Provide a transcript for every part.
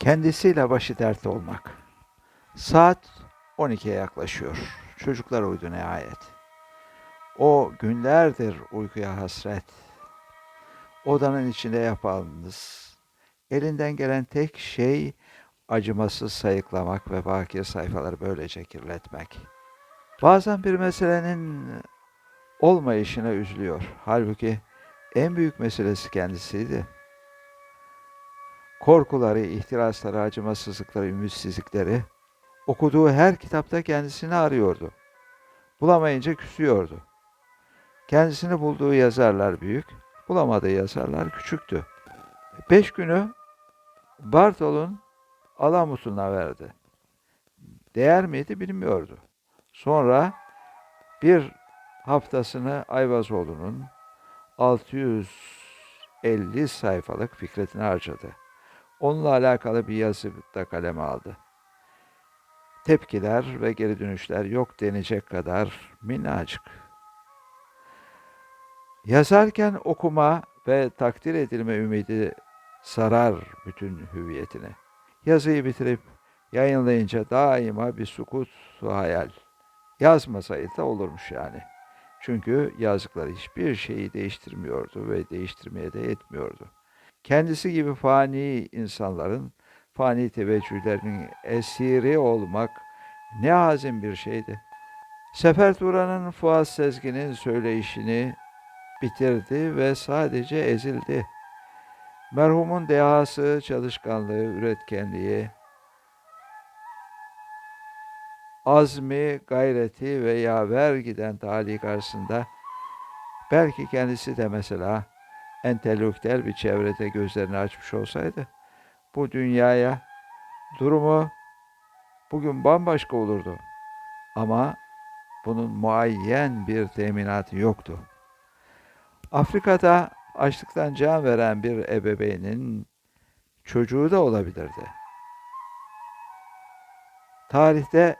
Kendisiyle başı dertte olmak. Saat 12'ye yaklaşıyor. Çocuklar uyudu nihayet. O günlerdir uykuya hasret. Odanın içinde yapalınız. Elinden gelen tek şey acımasız sayıklamak ve bakir sayfaları böylece kirletmek. Bazen bir meselenin olmayışına üzülüyor. Halbuki en büyük meselesi kendisiydi. Korkuları, ihtirasları, acımasızlıkları, ümitsizlikleri okuduğu her kitapta kendisini arıyordu. Bulamayınca küsüyordu. Kendisini bulduğu yazarlar büyük, bulamadığı yazarlar küçüktü. Beş günü Bartol'un Alamut'una verdi. Değer miydi bilmiyordu. Sonra bir haftasını Ayvazoğlu'nun 650 sayfalık fikretini harcadı. Onunla alakalı bir yazı da kaleme aldı. Tepkiler ve geri dönüşler yok denecek kadar minnacık. Yazarken okuma ve takdir edilme ümidi sarar bütün hüviyetini. Yazıyı bitirip yayınlayınca daima bir sukut hayal. Yazmasaydı da olurmuş yani. Çünkü yazdıkları hiçbir şeyi değiştirmiyordu ve değiştirmeye de yetmiyordu. Kendisi gibi fani insanların fani teveccühlerinin esiri olmak ne hazin bir şeydi. Sefer Turan'ın Fuat Sezgin'in söyleyişini bitirdi ve sadece ezildi. Merhumun dehası, çalışkanlığı, üretkenliği, azmi, gayreti ve yaver giden tali karşısında belki kendisi de mesela entelektüel bir çevrede gözlerini açmış olsaydı bu dünyaya durumu bugün bambaşka olurdu. Ama bunun muayyen bir teminatı yoktu. Afrika'da açlıktan can veren bir ebeveynin çocuğu da olabilirdi. Tarihte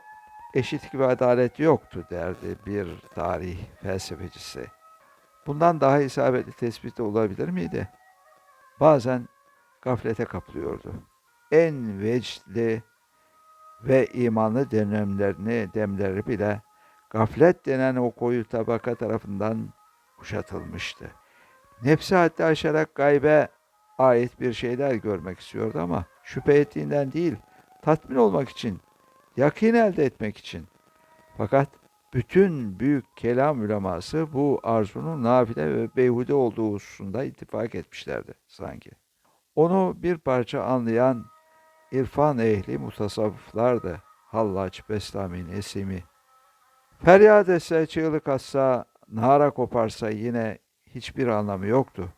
eşitlik ve adalet yoktu derdi bir tarih felsefecisi. Bundan daha isabetli tespit olabilir miydi? Bazen gaflete kapılıyordu. En vecdli ve imanlı dönemlerini, demleri bile gaflet denen o koyu tabaka tarafından kuşatılmıştı. Nefsi hatta aşarak gaybe ait bir şeyler görmek istiyordu ama şüphe ettiğinden değil, tatmin olmak için, yakin elde etmek için. Fakat bütün büyük kelam uleması bu arzunun nafile ve beyhude olduğu hususunda ittifak etmişlerdi sanki. Onu bir parça anlayan irfan ehli mutasavvıflardı. Hallaç, Bestami, Nesimi. Feryat etse, çığlık atsa, nara koparsa yine hiçbir anlamı yoktu.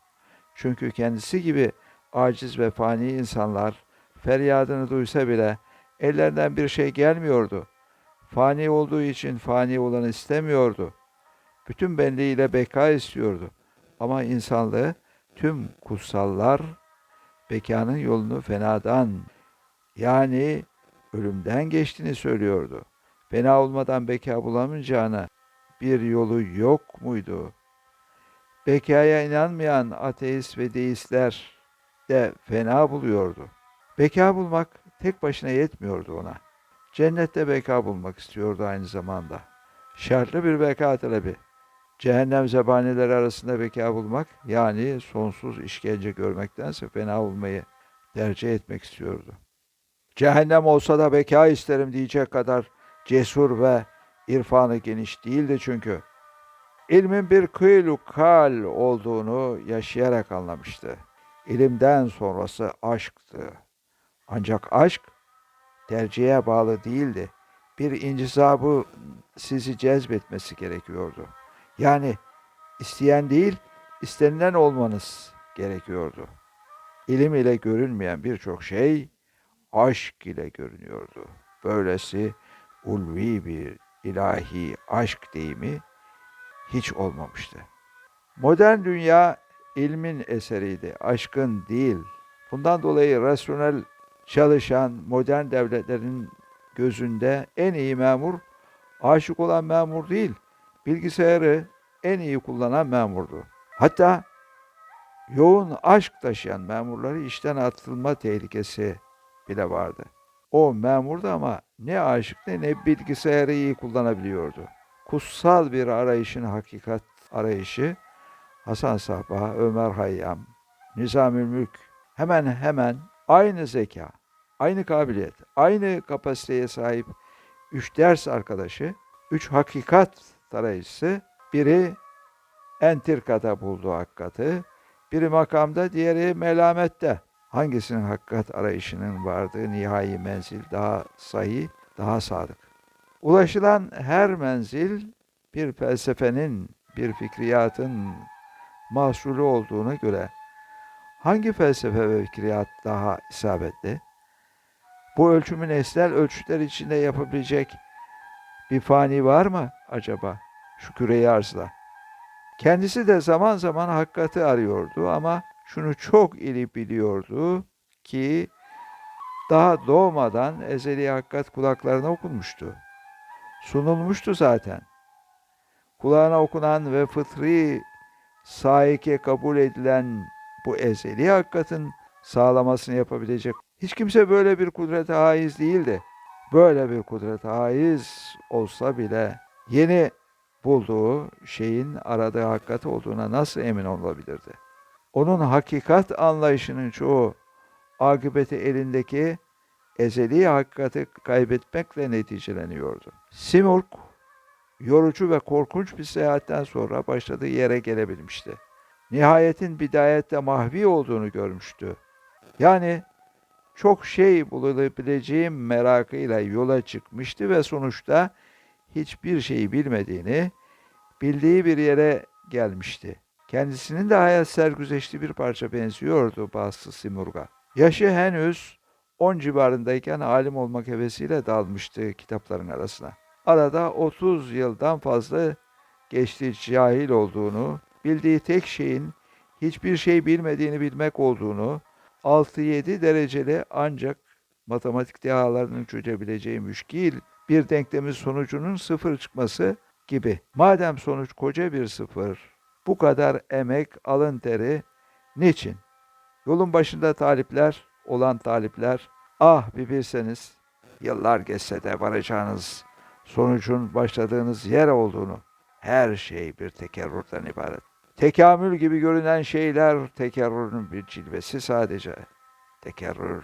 Çünkü kendisi gibi aciz ve fani insanlar feryadını duysa bile ellerinden bir şey gelmiyordu. Fani olduğu için fani olanı istemiyordu. Bütün benliğiyle beka istiyordu. Ama insanlığı tüm kutsallar bekanın yolunu fenadan yani ölümden geçtiğini söylüyordu. Fena olmadan beka bulamayacağına bir yolu yok muydu? Bekaya inanmayan ateist ve deistler de fena buluyordu. Beka bulmak tek başına yetmiyordu ona. Cennette beka bulmak istiyordu aynı zamanda. Şartlı bir beka talebi. Cehennem zebanileri arasında beka bulmak, yani sonsuz işkence görmektense fena olmayı tercih etmek istiyordu. Cehennem olsa da beka isterim diyecek kadar cesur ve irfanı geniş değildi çünkü. İlmin bir kıylu kal olduğunu yaşayarak anlamıştı. İlimden sonrası aşktı. Ancak aşk tercihe bağlı değildi. Bir incizabı sizi cezbetmesi gerekiyordu. Yani isteyen değil, istenilen olmanız gerekiyordu. İlim ile görünmeyen birçok şey aşk ile görünüyordu. Böylesi ulvi bir ilahi aşk deyimi hiç olmamıştı. Modern dünya ilmin eseriydi, aşkın değil. Bundan dolayı rasyonel çalışan modern devletlerin gözünde en iyi memur aşık olan memur değil, bilgisayarı en iyi kullanan memurdu. Hatta yoğun aşk taşıyan memurları işten atılma tehlikesi bile vardı. O memurdu ama ne aşık ne, ne bilgisayarı iyi kullanabiliyordu. Kutsal bir arayışın hakikat arayışı Hasan Sabbah, Ömer Hayyam, Nizamül Mülk hemen hemen aynı zeka, aynı kabiliyet, aynı kapasiteye sahip üç ders arkadaşı, üç hakikat tarayıcısı, biri entrikada buldu hakikati, biri makamda, diğeri melamette. Hangisinin hakikat arayışının vardığı nihai menzil daha sahih, daha sadık. Ulaşılan her menzil bir felsefenin, bir fikriyatın mahsulü olduğuna göre hangi felsefe ve fikriyat daha isabetli? Bu ölçümü nesnel ölçütler içinde yapabilecek bir fani var mı acaba şu küreyi arzda? Kendisi de zaman zaman hakikati arıyordu ama şunu çok iyi biliyordu ki daha doğmadan ezeli hakikat kulaklarına okunmuştu. Sunulmuştu zaten. Kulağına okunan ve fıtri saike kabul edilen bu ezeli hakikatin sağlamasını yapabilecek hiç kimse böyle bir kudrete haiz değildi. Böyle bir kudrete haiz olsa bile yeni bulduğu şeyin aradığı hakikat olduğuna nasıl emin olabilirdi? Onun hakikat anlayışının çoğu akıbeti elindeki ezeli hakikati kaybetmekle neticeleniyordu. Simurg, yorucu ve korkunç bir seyahatten sonra başladığı yere gelebilmişti. Nihayetin bidayette mahvi olduğunu görmüştü. Yani çok şey bulabileceğim merakıyla yola çıkmıştı ve sonuçta hiçbir şeyi bilmediğini, bildiği bir yere gelmişti. Kendisinin de hayat sergüzeşti bir parça benziyordu Baslı Simurg'a. Yaşı henüz 10 civarındayken alim olmak hevesiyle dalmıştı kitapların arasına. Arada 30 yıldan fazla geçti cahil olduğunu, bildiği tek şeyin hiçbir şey bilmediğini bilmek olduğunu, 6-7 dereceli ancak matematik dehalarının çözebileceği müşkil bir denklemin sonucunun sıfır çıkması gibi. Madem sonuç koca bir sıfır, bu kadar emek, alın teri niçin? Yolun başında talipler, olan talipler, ah bir bilseniz, yıllar geçse de varacağınız sonucun başladığınız yer olduğunu, her şey bir tekerrürden ibaret. Tekamül gibi görünen şeyler tekerrürün bir cilvesi sadece. Tekerrür